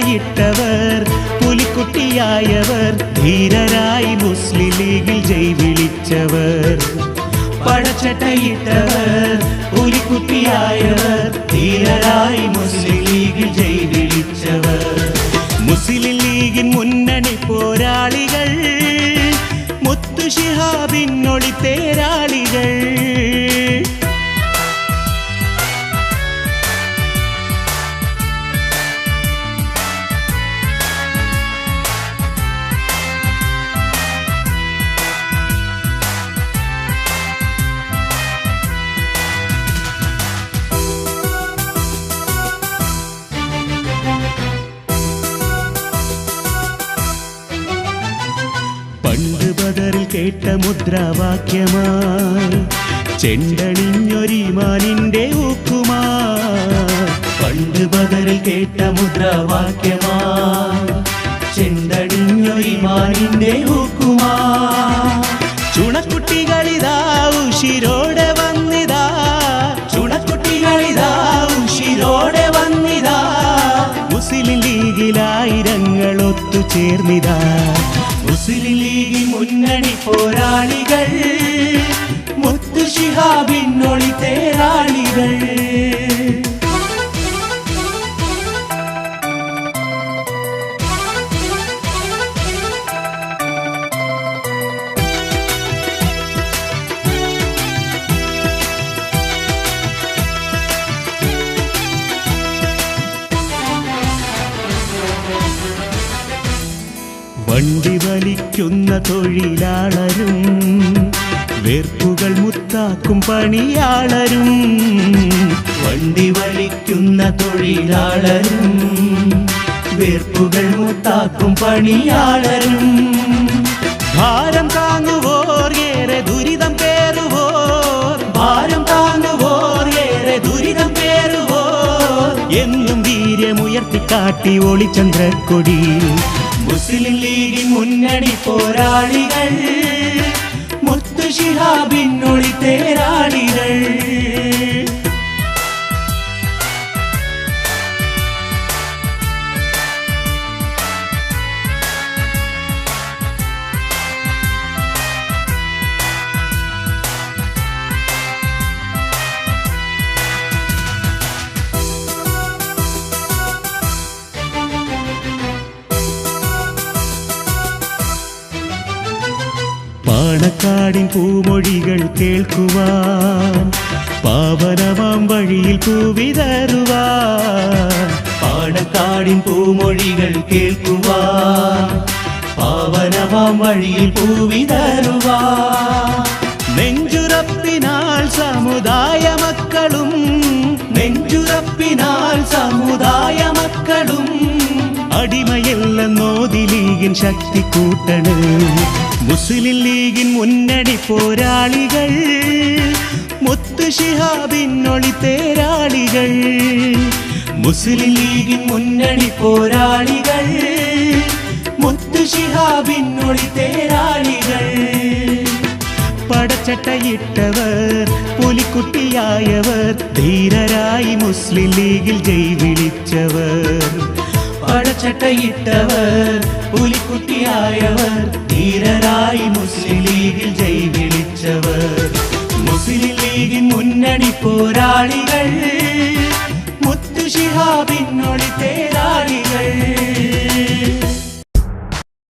പടച്ചട്ടയിട്ടവർ പുലിക്കുട്ടിയായവർ ധീരരായി മുസ്ലിം ലീഗിൽ ജയ് വിളിച്ചവർ. പടച്ചട്ടയിട്ടവർ പുലിക്കുട്ടിയായവർ ധീരരായി മുസ്ലിം ലീഗിൽ ജയ് വിളിച്ചവർ. മുസ്ലിം ലീഗിൻ മുന്നണി പോരാളികൾ മുത്തു ശിഹാബിനൊളി തേരാളികൾ പണ്ട് ബദറിൽ കേട്ട മുദ്രാവാക്യമായി. ചെണ്ടണിഞ്ഞൊരിമാനിന്റെ ഊക്കുമാ പണ്ട് ബദറിൽ കേട്ട മുദ്രാവാക്യമാ ചെണ്ടണിഞ്ഞൊരിമാനിന്റെ ഊക്കുമാ ചുണക്കുട്ടികളിതാ ഉഷിരോടെ വന്നിതാ. ചുണക്കുട്ടികളിതാ ഉഷിരോടെ വന്നിതാ. മുസ്ലിം ലീഗിലായിരങ്ങൾ ഒത്തുചേർന്നിതാ മുസ്ലിം ലീഗിൽ മുന്നണി പോരാളികൾ മുത്തു ശിഹാബിനൊളി തേരാളികൾ വണ്ടി വലിക്കുന്ന തൊഴിലാളരും വേർപ്പുകൾ മുത്താക്കും പണിയാളരും വണ്ടി വലിക്കുന്ന തൊഴിലാളരും വേർപ്പുകൾ മുത്താക്കും പണിയാളരും. ഭാരം താങ്ങുവോർ ഏറെ ദുരിതം പേറുവോർ ഭാരം താങ്ങുവോർ ഏറെ ദുരിതം പേറുവോർ. എന്നും വീര്യമുയർത്തിക്കാട്ടി ഒളിചന്ദ്രക്കൊടി മുസ്ലിം ലീഗിൻ മുന്നണി പോരാളികൾ മുത്തു ഒളി തേരാളികൾ. പാണക്കാടിൻ പൂമൊഴികൾ കേൾക്കുവാൻ പാവനമാം വഴിയിൽ പൂവിതരുവാൻ പാണക്കാടിൻ പൂമൊഴികൾ കേൾക്കുവാൻ പാവനമാം വഴിയിൽ പൂവിതറുവാൻ നെഞ്ചുറപ്പിനാൽ സമുദായ മക്കളും നെഞ്ചുറപ്പിനാൽ സമുദായ മക്കളും അടിമയല്ലെന്നോതി നോതിലീകൻ ശക്തി കൂട്ടണ് മുസ്ലിം ലീഗിൻ മുന്നണി പോരാളികൾ മുത്തു ശിഹാബിനൊളി തേരാളികൾ. മുസ്ലിം ലീഗിൻ മുന്നണി പോരാളികൾ മുത്തു ശിഹാബിനൊളി തേരാളികൾ. പടച്ചട്ടയിട്ടവർ പുലിക്കുട്ടിയായവർ ധീരരായി മുസ്ലിം ലീഗിൽ ജയ് വിളിച്ചവർ. പടച്ചട്ടയിട്ടവർ പുലിക്കുട്ടിയായവർ ധീരരായി മുസ്ലിം ലീഗിൽ ജയ് വിളിച്ചവർ. മുസ്ലിം ലീഗിൻ മുന്നണി പോരാളികൾ മുത്തു തേരാളികൾ.